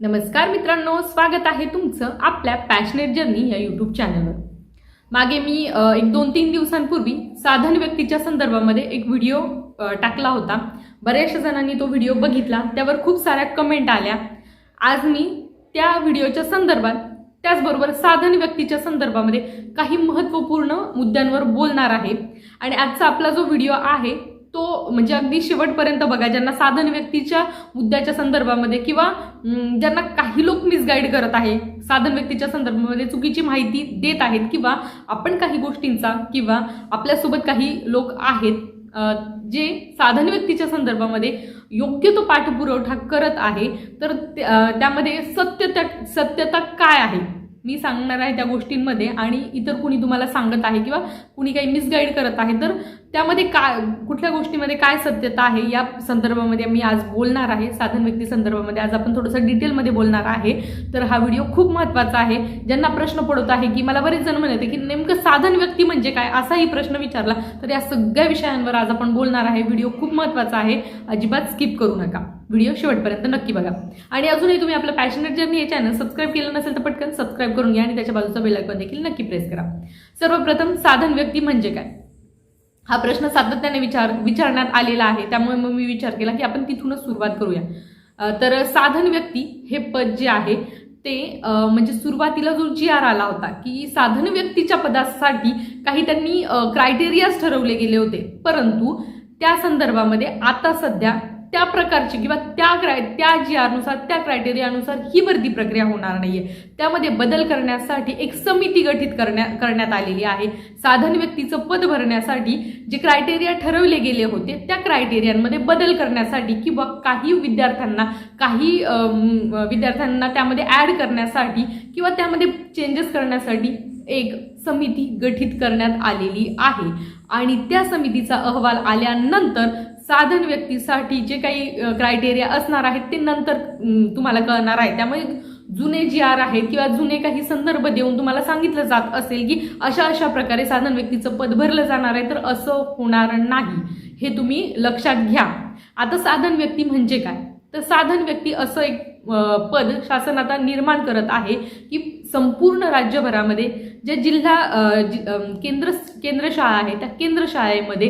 नमस्कार मित्रांनो स्वागत आहे तुमचं आपल्या पॅशनेट जर्नी या यूट्यूब चॅनलवर मागे मी एक दोन तीन दिवसांपूर्वी साधन व्यक्तीच्या संदर्भामध्ये एक व्हिडिओ टाकला होता. बऱ्याचशा जणांनी तो व्हिडिओ बघितला. त्यावर खूप साऱ्या कमेंट आल्या. आज मी त्या व्हिडिओच्या संदर्भात त्याचबरोबर साधन व्यक्तीच्या संदर्भामध्ये काही महत्त्वपूर्ण मुद्द्यांवर बोलणार आहे. आणि आजचा आपला जो व्हिडिओ आहे तो म्हणजे अगदी शेवटपर्यंत बघा ज्यांना साधन व्यक्तीच्या मुद्द्याच्या संदर्भामध्ये किंवा ज्यांना काही लोक मिसगाईड करत आहे साधन व्यक्तीच्या संदर्भामध्ये चुकीची माहिती देत आहेत किंवा आपण काही गोष्टींचा किंवा आपल्यासोबत काही लोक आहेत जे साधन व्यक्तीच्या संदर्भामध्ये योग्य तो पाठपुरवठा करत आहे तर त्यामध्ये सत्यता सत्यता काय आहे? मी सांगणार आहे त्या गोष्टींमध्ये आणि इतर कुणी तुम्हाला सांगत आहे किंवा कुणी काही मिसगाईड करत आहे तर त्यामध्ये काय कुठल्या गोष्टीमध्ये काय सत्यता आहे या संदर्भामध्ये मी आज बोलणार आहे साधन व्यक्ती संदर्भामध्ये. आज आपण थोडंसं डिटेलमध्ये बोलणार आहे. तर हा व्हिडिओ खूप महत्त्वाचा आहे. ज्यांना प्रश्न पडत आहे की मला बरेच जण म्हणते की नेमकं साधन व्यक्ती म्हणजे काय असाही प्रश्न विचारला तर या सगळ्या विषयांवर आज आपण बोलणार आहे. व्हिडिओ खूप महत्त्वाचा आहे. अजिबात स्किप करू नका. व्हिडिओ शेवटपर्यंत नक्की बघा. आणि अजूनही तुम्ही आपलं पॅशनेट जर्नी हे चॅनल सबस्क्राईब केलं नसेल तर पटकन सबस्क्राईब करून घ्या आणि त्याच्या बाजूचा बेलायकॉन देखील नक्की प्रेस करा. सर्वप्रथम साधन व्यक्ती म्हणजे काय? हा प्रश्न सातत्याने विचार विचारण्यात आलेला आहे. त्यामुळे मग मी विचार केला की आपण तिथूनच सुरुवात करूया. तर साधन व्यक्ती हे पद जे आहे ते म्हणजे सुरुवातीला जो जी आर आला होता की साधन व्यक्तीच्या पदासाठी काही त्यांनी क्रायटेरियाज ठरवले गेले होते. परंतु त्या संदर्भामध्ये आता सध्या त्या प्रकारची किंवा त्या क्राय त्या जी आरनुसार त्या क्रायटेरियानुसार ही भरती प्रक्रिया होणार नाहीये. त्यामध्ये बदल करण्यासाठी एक समिती गठीत करण्या करण्यात आलेली आहे. साधन व्यक्तीचं पद भरण्यासाठी जे क्रायटेरिया ठरवले गेले होते त्या क्रायटेरियांमध्ये बदल करण्यासाठी किंवा काही विद्यार्थ्यांना काही विद्यार्थ्यांना त्यामध्ये ॲड करण्यासाठी किंवा त्यामध्ये चेंजेस करण्यासाठी एक समिती गठीत करण्यात आलेली आहे. आणि त्या समितीचा अहवाल आल्यानंतर साधन व्यक्तीसाठी जे काही क्रायटेरिया असणार आहेत ते नंतर तुम्हाला कळणार आहे. त्यामुळे जुने जी आर आहेत किंवा जुने काही संदर्भ देऊन तुम्हाला सांगितलं जात असेल की अशा अशा प्रकारे साधन व्यक्तीचं पद भरलं जाणार आहे तर असं होणार नाही. हे तुम्ही लक्षात घ्या. आता साधन व्यक्ती म्हणजे काय? तर साधन व्यक्ती असं एक पद शासन आता निर्माण करत आहे की संपूर्ण राज्यभरामध्ये ज्या जिल्हा केंद्र केंद्र शाळा आहे त्या केंद्र शाळेमध्ये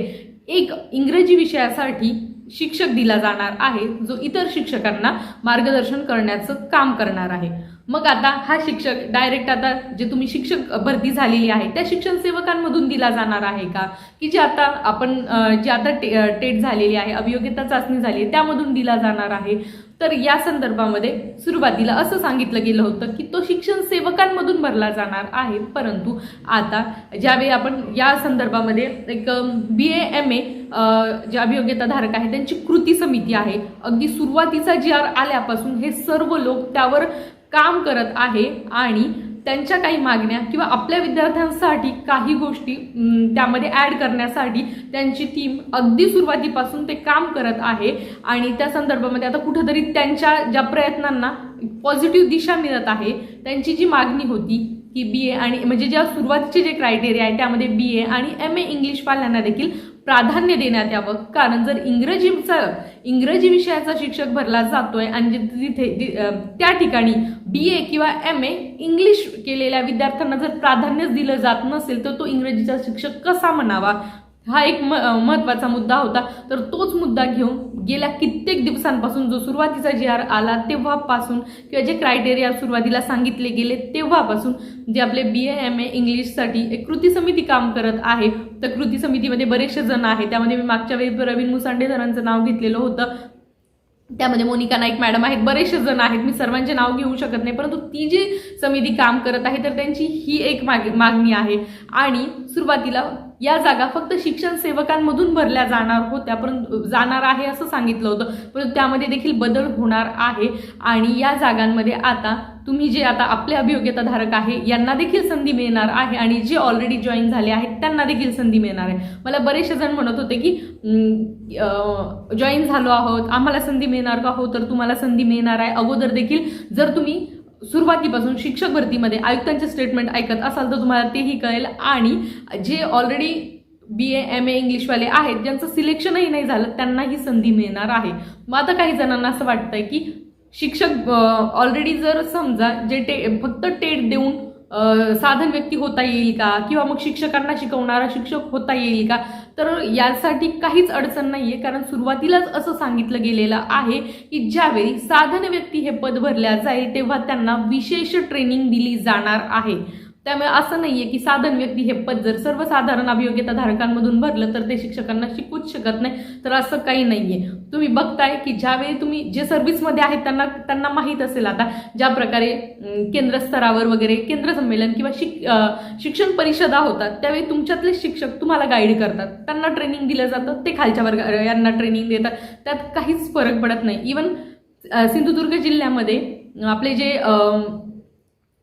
एक इंग्रजी विषयासाठी शिक्षक दिला जाणार आहे जो इतर शिक्षकांना मार्गदर्शन करण्याचं काम करणार आहे. मग आता हा शिक्षक डायरेक्ट आता जे तुम्ही शिक्षक भरती झालेली आहे त्या शिक्षण सेवकांमधून दिला जाणार आहे का? की जे आता आपण जे आता टे टेट झालेली आहे अभियोग्यता चाचणी झाली आहे त्यामधून दिला जाणार आहे. तर या संदर्भामध्ये सुरुवातीला असं सांगितलं गेलं होतं की तो शिक्षण सेवकांमधून भरला जाणार आहे. परंतु आता ज्यावेळी आपण या संदर्भामध्ये एक बी ए एम ए जे अभियोग्यता धारक आहे त्यांची कृती समिती आहे अगदी सुरुवातीचा जी आर आल्यापासून हे सर्व लोक त्यावर काम करत आहे आणि त्यांच्या काही मागण्या किंवा आपल्या विद्यार्थ्यांसाठी काही गोष्टी त्यामध्ये ॲड करण्यासाठी त्यांची टीम अगदी सुरुवातीपासून ते काम करत आहे. आणि त्या संदर्भामध्ये आता कुठंतरी त्यांच्या ज्या प्रयत्नांना पॉझिटिव्ह दिशा मिळत आहे त्यांची जी मागणी होती की बी ए आणि म्हणजे ज्या सुरुवातीचे जे क्रायटेरिया आहे त्यामध्ये बी ए आणि एम ए इंग्लिशवाल्यांना देखील प्राधान्य देण्यात यावं. कारण जर इंग्रजीचा इंग्रजी विषयाचा शिक्षक भरला जातोय आणि तिथे दि- त्या ठिकाणी बी ए किंवा एम ए इंग्लिश केलेल्या विद्यार्थ्यांना जर प्राधान्यच दिलं जात नसेल तर तो इंग्रजीचा शिक्षक कसा म्हणावा? हा एक म महत्त्वाचा मुद्दा होता. तर तोच मुद्दा घेऊन गेल्या कित्येक दिवसांपासून जो सुरुवातीचा जी आर आला तेव्हापासून किंवा जे क्रायटेरिया सुरुवातीला सांगितले गेले तेव्हापासून जे आपले बी ए एम ए इंग्लिशसाठी एक कृती समिती काम करत आहे तर कृती समितीमध्ये बरेचसे जण आहेत. त्यामध्ये मी मागच्या वेळी प्रवीण मुसांडे सरांचं नाव घेतलेलं होतं. त्यामध्ये मोनिका नाईक मॅडम आहेत. बरेचसे जण आहेत. मी सर्वांचे नाव घेऊ शकत नाही परंतु ती जी समिती काम करत आहे तर त्यांची ही एक माग मागणी आहे. आणि सुरुवातीला या जागा फक्त शिक्षण सेवकांमधून भरल्या जाणार होत्या परंतु जाणार आहे असं सांगितलं होतं. परंतु त्यामध्ये देखील बदल होणार आहे. आणि या जागांमध्ये आता तुम्ही जे आता आपले अभियोग्यता धारक आहे यांना देखील संधी मिळणार आहे आणि जे ऑलरेडी जॉईन झाले आहेत त्यांना देखील संधी मिळणार आहे. मला बरेचसे जण म्हणत होते की जॉईन झालो आहोत आम्हाला संधी मिळणार का? हो तर तुम्हाला संधी मिळणार आहे. अगोदर देखील जर तुम्ही सुरुवातीपासून शिक्षक भरतीमध्ये आयुक्तांचे स्टेटमेंट ऐकत असाल तर तुम्हाला तेही कळेल. आणि जे already B A M A इंग्लिशवाले आहेत ज्यांचं सिलेक्शनही नाही झालं त्यांना ही संधी मिळणार आहे. मग आता काही जणांना असं वाटतंय की शिक्षक ऑलरेडी जर समजा जे टे फक्त टेट देऊन साधन व्यक्ती होता येईल का? किंवा मग शिक्षकांना शिकवणारा शिक्षक होता येईल का? तर यासाठी काहीच अडचण नाही आहे कारण सुरुवातीलाच असं सांगितलं गेलेलं आहे की ज्यावेळी साधन व्यक्ती हे पद भरल्या जाईल तेव्हा त्यांना विशेष ट्रेनिंग दिली जाणार आहे. त्यामुळे असं नाही आहे की साधन व्यक्ती हे पद जर सर्वसाधारण अभियोग्यता धारकांमधून भरलं तर ते शिक्षकांना शिकूच शकत नाही. तर असं काही नाही आहे तुम्ही बघताय की ज्यावेळी तुम्ही जे सर्व्हिसमध्ये आहेत त्यांना त्यांना माहीत असेल आता ज्या प्रकारे केंद्र स्तरावर वगैरे केंद्र संमेलन किंवा शिक शिक्षण परिषदा होतात त्यावेळी तुमच्यातले शिक्षक तुम्हाला गाईड करतात. त्यांना ट्रेनिंग दिलं जातं ते खालच्या वर्ग यांना ट्रेनिंग देतात. त्यात काहीच फरक पडत नाही. इवन सिंधुदुर्ग जिल्ह्यामध्ये आपले जे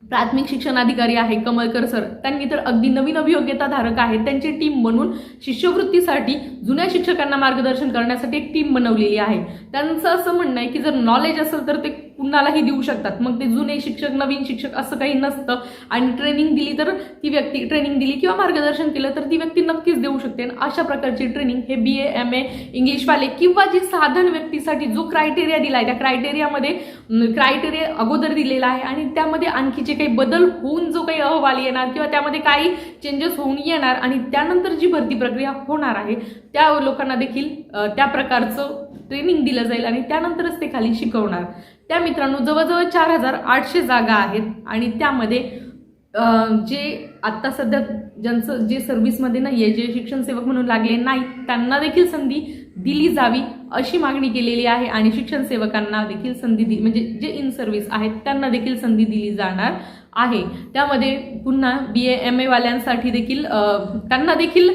प्राथमिक शिक्षण अधिकारी आहे कमलकर सर. त्यांनी तर अगदी नवीन अभियोग्यता धारक आहेत. त्यांची टीम म्हणून शिष्यवृत्तीसाठी जुन्या शिक्षकांना मार्गदर्शन करण्यासाठी एक टीम बनवलेली आहे. त्यांचं असं म्हणणं आहे की जर नॉलेज असेल तर ते कुणालाही देऊ शकतात. मग ते जुने शिक्षक नवीन शिक्षक असं काही नसतं. आणि ट्रेनिंग दिली तर ती व्यक्ती ट्रेनिंग दिली किंवा मार्गदर्शन केलं तर ती व्यक्ती नक्कीच देऊ शकते. आणि अशा प्रकारची ट्रेनिंग हे बी ए एम ए इंग्लिशवाले किंवा जी साधन व्यक्तीसाठी जो क्रायटेरिया दिला आहे त्या क्रायटेरियामध्ये क्रायटेरिया अगोदर दिलेला आहे आणि त्यामध्ये आणखी जे काही बदल होऊन जो काही अहवाल येणार किंवा त्यामध्ये काही चेंजेस होऊन येणार आणि त्यानंतर जी भरती प्रक्रिया होणार आहे त्या लोकांना देखील त्या प्रकारचं ट्रेनिंग दिलं जाईल आणि त्यानंतरच ते खाली शिकवणार. त्या मित्रांनो जवळजवळ चार हजार आठशे जागा आहेत आणि त्यामध्ये जे आत्ता सध्या ज्यांचं जे सर्व्हिसमध्ये नाही आहे जे शिक्षण सेवक म्हणून लागले नाही त्यांना देखील संधी दिली जावी अशी मागणी केलेली आहे आणि शिक्षण सेवकांना देखील संधी दि म्हणजे जे इन सर्व्हिस आहेत त्यांना देखील संधी दिली जाणार आहे. त्यामध्ये पुन्हा बी ए एम एवाल्यांसाठी देखील त्यांना देखील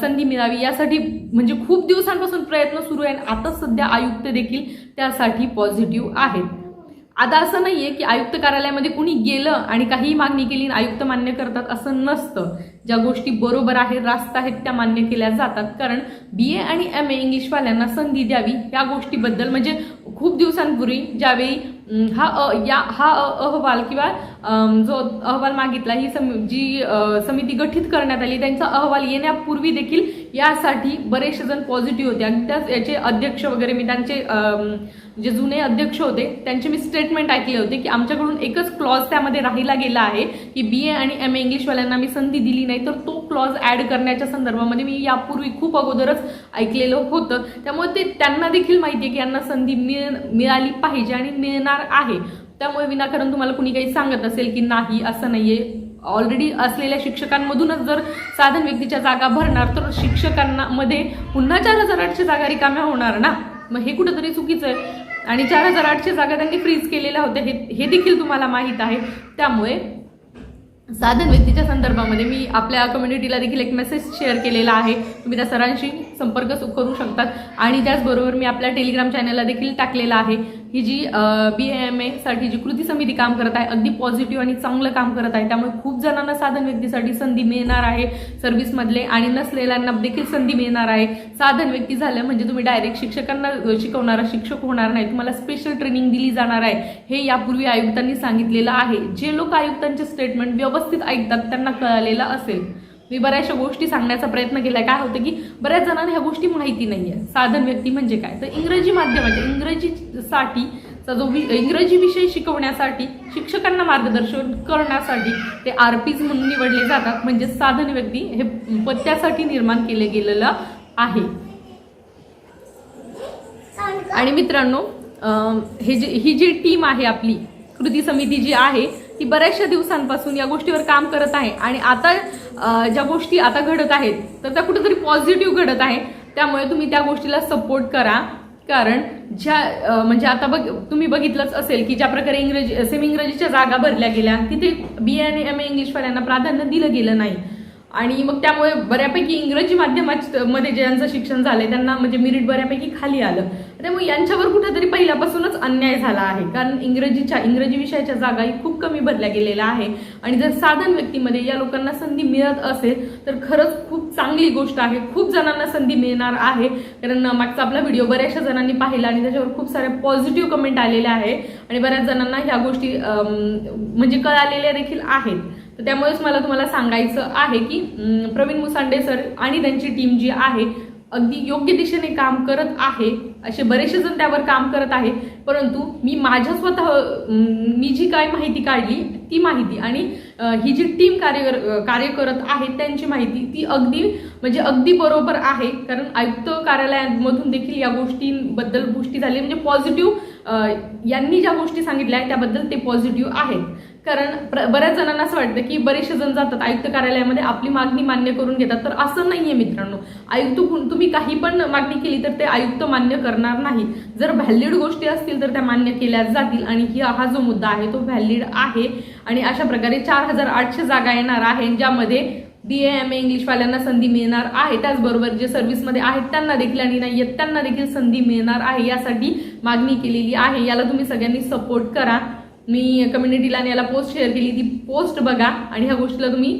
संधी मिळावी. यासाठी म्हणजे खूप दिवसांपासून प्रयत्न सुरू आहे आणि आता सध्या आयुक्त देखील त्यासाठी पॉझिटिव्ह आहेत. आता असं नाही आहे की आयुक्त कार्यालयामध्ये कुणी गेलं आणि काही मागणी केली आणि आयुक्त मान्य करतात असं नसतं. ज्या गोष्टी बरोबर आहेत रास्त आहेत त्या मान्य केल्या जातात. कारण बी ए आणि एम ए इंग्लिशवाल्यांना संधी द्यावी या गोष्टीबद्दल म्हणजे खूप दिवसांपूर्वी ज्यावेळी हा अ, या हा अ- अहवाल किंवा जो अहवाल मागितला ही सम जी समिती गठीत करण्यात आली त्यांचा अहवाल येण्यापूर्वी देखील यासाठी बरेचसे जण पॉझिटिव्ह होते. आणि त्याच याचे अध्यक्ष वगैरे मी त्यांचे जे जुने अध्यक्ष होते त्यांचे मी स्टेटमेंट ऐकले होते की आमच्याकडून एकच क्लॉज त्यामध्ये राहिला गेला आहे की बी ए आणि एम ए इंग्लिशवाल्यांना मी संधी दिली नाही. तर तो क्लॉज ॲड करण्याच्या संदर्भामध्ये मी यापूर्वी खूप अगोदरच ऐकलेलं होतं. त्यामुळे ते त्यांना देखील माहिती आहे की यांना संधी मिळ मिळाली पाहिजे आणि मिळणार आहे. त्यामुळे विनाकारण तुम्हाला कुणी काही सांगत असेल की नाही असं नाही आहे ऑलरेडी असलेल्या शिक्षकांमधूनच जर साधन व्यक्तीच्या जागा भरणार तर शिक्षकांना मध्ये पुन्हा चार हजार आठशे जागा रिकाम्या होणार ना? मग हे कुठंतरी चुकीचं आहे. आणि चार हजार आठशे जागा त्यांनी फ्रीज केलेल्या होत्या हे हे देखील तुम्हाला माहीत आहे. त्यामुळे साधन व्यक्तीच्या संदर्भामध्ये मी आपल्या कम्युनिटीला देखील एक मेसेज शेअर केलेला आहे. तुम्ही त्या सरांशी संपर्क सु- करू शकतात. आणि त्याचबरोबर मी आपल्या टेलिग्राम चॅनलला देखील टाकलेला आहे. ही जी बी एम एसाठी जी कृती समिती काम करत आहे अगदी पॉझिटिव्ह आणि चांगलं काम करत आहे. त्यामुळे खूप जणांना साधन व्यक्तीसाठी संधी मिळणार आहे सर्व्हिसमधले आणि नसलेल्यांना देखील संधी मिळणार आहे. साधन व्यक्ती झालं म्हणजे तुम्ही डायरेक्ट शिक्षकांना शिकवणारा शिक्षक होणार नाही. तुम्हाला स्पेशल ट्रेनिंग दिली जाणार आहे. हे यापूर्वी आयुक्तांनी सांगितलेलं आहे. जे लोक आयुक्तांचे स्टेटमेंट व्यवस्थित ऐकतात त्यांना कळालेलं असेल. मी बऱ्याचशा गोष्टी सांगण्याचा प्रयत्न केला काय होतं की बऱ्याच जणांना ह्या गोष्टी माहिती नाही आहे साधन व्यक्ती म्हणजे काय? तर इंग्रजी माध्यमाच्या इंग्रजी चा जो वि- इंग्रजी विषय शिकवण्यासाठी शिक्षकांना मार्गदर्शन करण्यासाठी ते आर पीज म्हणून निवडले जातात. म्हणजे साधन व्यक्ती हे पत्त्यासाठी निर्माण केले गेलेलं आहे. आणि मित्रांनो हे जे ही जी टीम आहे आपली कृती समिती जी आहे ती बऱ्याचशा दिवसांपासून या गोष्टीवर काम करत आहे. आणि आता ज्या गोष्टी आता घडत आहेत तर त्या कुठेतरी पॉझिटिव्ह घडत आहे. त्यामुळे तुम्ही त्या गोष्टीला सपोर्ट करा. कारण ज्या म्हणजे आता बघ तुम्ही बघितलंच असेल की ज्या प्रकारे इंग्रजी सेमी इंग्रजीच्या जागा भरल्या गेल्या तिथे बी आणि एम ए इंग्लिशवाल्यांना प्राधान्य दिलं गेलं नाही. आणि मग त्यामुळे बऱ्यापैकी इंग्रजी माध्यमामध्ये ज्यांचं शिक्षण झालंय त्यांना म्हणजे मिरिट बऱ्यापैकी खाली आलं. त्यामुळे यांच्यावर कुठेतरी पहिल्यापासूनच अन्याय झाला आहे. कारण इंग्रजीच्या इंग्रजी विषयाच्या जागा ही खूप कमी भरल्या गेलेल्या आहे. आणि जर साधन व्यक्तीमध्ये या लोकांना संधी मिळत असेल तर खरंच खूप चांगली गोष्ट आहे. खूप जणांना संधी मिळणार आहे. कारण मागचा आपला व्हिडिओ बऱ्याचशा जणांनी पाहिला आणि त्याच्यावर खूप साऱ्या पॉझिटिव्ह कमेंट आलेल्या आहे. आणि बऱ्याच जणांना ह्या गोष्टी म्हणजे कळालेल्या देखील आहेत. तर त्यामुळेच मला तुम्हाला सांगायचं आहे की प्रवीण मुसांडे सर आणि त्यांची टीम जी आहे अगदी योग्य दिशेने काम करत आहे. असे बरेचसे जण त्यावर काम करत आहे. परंतु मी माझ्या स्वतः मी जी काय माहिती काढली ती माहिती. आणि ही जी टीम कार्य कार्य करत आहे त्यांची माहिती ती अगदी म्हणजे अगदी बरोबर आहे. कारण आयुक्त कार्यालयांमधून देखील या गोष्टींबद्दल गोष्टी झाली. म्हणजे पॉझिटिव्ह यांनी ज्या गोष्टी सांगितल्या आहेत त्याबद्दल ते पॉझिटिव्ह आहेत. कारण प्र- बऱ्याच जणांना असं वाटतं की बरेचसे जण जातात आयुक्त कार्यालयामध्ये आपली मागणी मान्य करून घेतात. तर असं नाहीये मित्रांनो. आयुक्त कुण- तुम्ही काही पण मागणी केली तर ते आयुक्त मान्य करणार नाही. जर व्हॅलिड गोष्टी असतील तर त्या मान्य केल्या जातील. आणि ही हा जो मुद्दा आहे तो व्हॅलिड आहे. आणि अशा प्रकारे चार हजार आठशे जागा येणार आहेत ज्यामध्ये बी ए एम ए इंग्लिशवाल्यांना संधी मिळणार आहे. त्याचबरोबर जे सर्व्हिसमध्ये आहेत त्यांना देखील आणि नाही आहेत त्यांना देखील संधी मिळणार आहे. यासाठी मागणी केलेली आहे. याला तुम्ही सगळ्यांनी सपोर्ट करा. मी कम्युनिटीला आणि याला पोस्ट शेअर केली ती पोस्ट बघा आणि ह्या गोष्टीला तुम्ही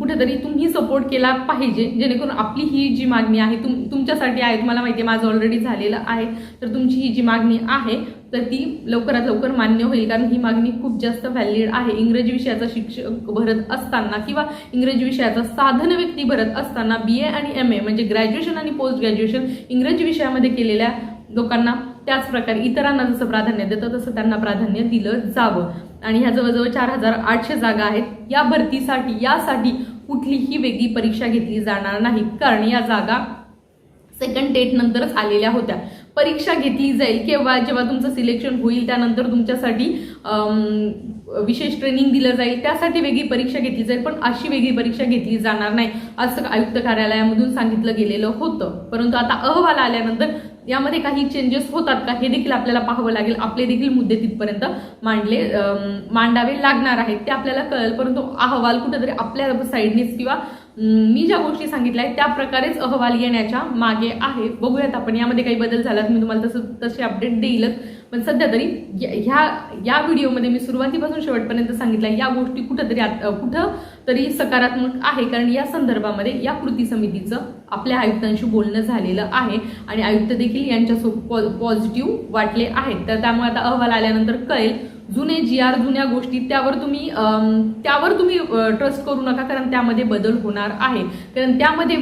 कुठेतरी तुम्ही सपोर्ट केला पाहिजे. जेणेकरून आपली ही जी मागणी आहे तुम तुमच्यासाठी आहे तुम्हाला माहिती आहे माझं ऑलरेडी झालेलं आहे. तर तुमची ही जी मागणी आहे तर ती लवकरात लवकर मान्य होईल कारण ही मागणी खूप जास्त व्हॅलिड आहे. इंग्रजी विषयाचा शिक्षक भरत असताना किंवा इंग्रजी विषयाचा साधन व्यक्ती भरत असताना बी ए आणि एम ए म्हणजे ग्रॅज्युएशन आणि पोस्ट ग्रॅज्युएशन इंग्रजी विषयामध्ये केलेल्या लोकांना त्याच प्रकारे इतरांना जसं प्राधान्य देतं तसं त्यांना प्राधान्य दिलं जावं. आणि ह्या जवळजवळ चार हजार आठशे जागा आहेत. या भरतीसाठी यासाठी कुठलीही वेगळी परीक्षा घेतली जाणार नाही. कारण या जागा सेकंड डेट नंतरच आलेल्या होत्या. परीक्षा घेतली जाईल केव्हा? जेव्हा तुमचं सिलेक्शन होईल त्यानंतर तुमच्यासाठी विशेष ट्रेनिंग दिलं जाईल. त्यासाठी वेगळी परीक्षा घेतली जाईल पण अशी वेगळी परीक्षा घेतली जाणार नाही असं आयुक्त कार्यालयामधून सांगितलं गेलेलं होतं. परंतु आता अहवाल आल्यानंतर यामध्ये काही चेंजेस होतात का? हे देखील आपल्याला पाहावं लागेल. आपले देखील मुद्दे तिथपर्यंत मांडले मांडावे लागणार आहेत. ते आपल्याला कळेल. परंतु अहवाल कुठेतरी आपल्या साईडनेच किंवा मी ज्या गोष्टी सांगितल्या आहेत त्या प्रकारेच अहवाल येण्याच्या मागे आहे. बघूयात आपण यामध्ये काही बदल झाला मी तुम्हाला तसं तसे अपडेट देईलच. पण सध्या तरी ह्या या व्हिडिओमध्ये मी सुरुवातीपासून शेवटपर्यंत सांगितलं या गोष्टी कुठंतरी आत- कुठं तरी सकारात्मक आहे. कारण या संदर्भामध्ये या कृती समितीचं आपल्या आयुक्तांशी बोलणं झालेलं आहे. आणि आयुक्त देखील यांच्यासोबत पॉझिटिव्ह वाटले आहेत. तर त्यामुळे आता अहवाल आल्यानंतर कळेल जुने जी आर जुन्या गोष्टी त्यावर तुम्ही त्यावर तुम्ही ट्रस्ट करू नका कारण त्यामध्ये बदल होणार आहे. कारण त्यामध्ये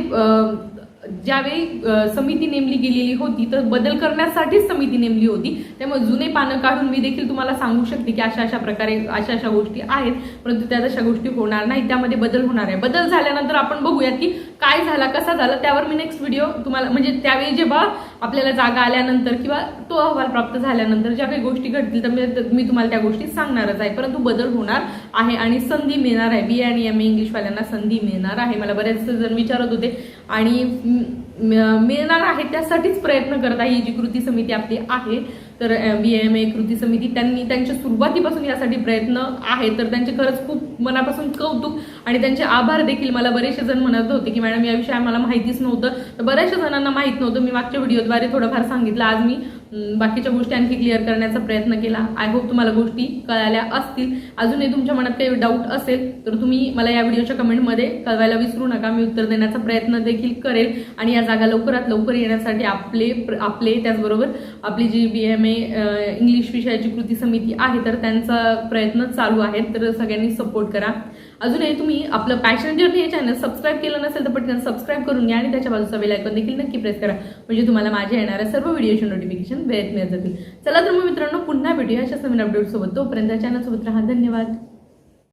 ज्यावेळी समिती नेमली गेलेली होती तर बदल करण्यासाठीच समिती नेमली होती. त्यामुळे जुने पानं काढून मी देखील तुम्हाला सांगू शकते की अशा अशा प्रकारे अशा अशा गोष्टी आहेत परंतु त्या तशा गोष्टी होणार नाही त्यामध्ये बदल होणार आहे. बदल झाल्यानंतर आपण बघूयात की काय झाला कसा झाला त्यावर मी नेक्स्ट व्हिडिओ तुम्हाला म्हणजे त्यावेळी जेव्हा आपल्याला जागा आल्यानंतर किंवा तो अहवाल प्राप्त झाल्यानंतर ज्या काही गोष्टी घडतील तर मी मी तुम्हाला त्या गोष्टी सांगणारच आहे. परंतु बदल होणार आहे आणि संधी मिळणार आहे. बी आणि एम ए इंग्लिशवाल्यांना संधी मिळणार आहे. मला बरेच जण विचारत होते आणि मिळणार आहे त्यासाठीच प्रयत्न करत आहे. ही जी कृती समिती आपली आहे तर बी एम ए कृती समिती त्यांनी त्यांच्या सुरुवातीपासून यासाठी प्रयत्न आहे. तर त्यांचे खरंच खूप मनापासून कौतुक आणि त्यांचे आभार देखील मला बरेचसे जण म्हणत होते की मॅडम याविषयी आम्हाला माहितीच नव्हतं. तर बऱ्याचशा जणांना माहीत नव्हतं. मी मागच्या व्हिडिओद्वारे थोडंफार सांगितलं. आज मी बाकीच्या गोष्टी आणखी क्लिअर करण्याचा प्रयत्न केला. आय होप तुम्हाला गोष्टी कळाल्या असतील. अजूनही तुमच्या मनात काही डाऊट असेल तर तुम्ही मला या व्हिडिओच्या कमेंटमध्ये कळवायला विसरू नका. मी उत्तर देण्याचा प्रयत्न देखील करेल. आणि या जागा लवकरात लवकर येण्यासाठी आपले आपले त्याचबरोबर आपली G B M A English विषयाची कृती समिती आहे तर त्यांचा प्रयत्न चालू आहे तर सगळ्यांनी सपोर्ट करा. अजूनही तुम्ही आपलं पॅशन जर्नी हे चॅनल सबस्क्राईब केलं नसेल तर पटकन सबस्क्राईब करून घ्या आणि त्याच्या बाजूचा बेल आयकॉन देखील नक्की प्रेस करा. म्हणजे तुम्हाला माझ्या येणाऱ्या सर्व व्हिडिओचे नोटिफिकेशन वेळेत मिळत जातील. चला तर मग मित्रांनो पुन्हा भेटूया अशा नवीन अपडेटसोबत तोपर्यंत चॅनलसोबत राहा. धन्यवाद.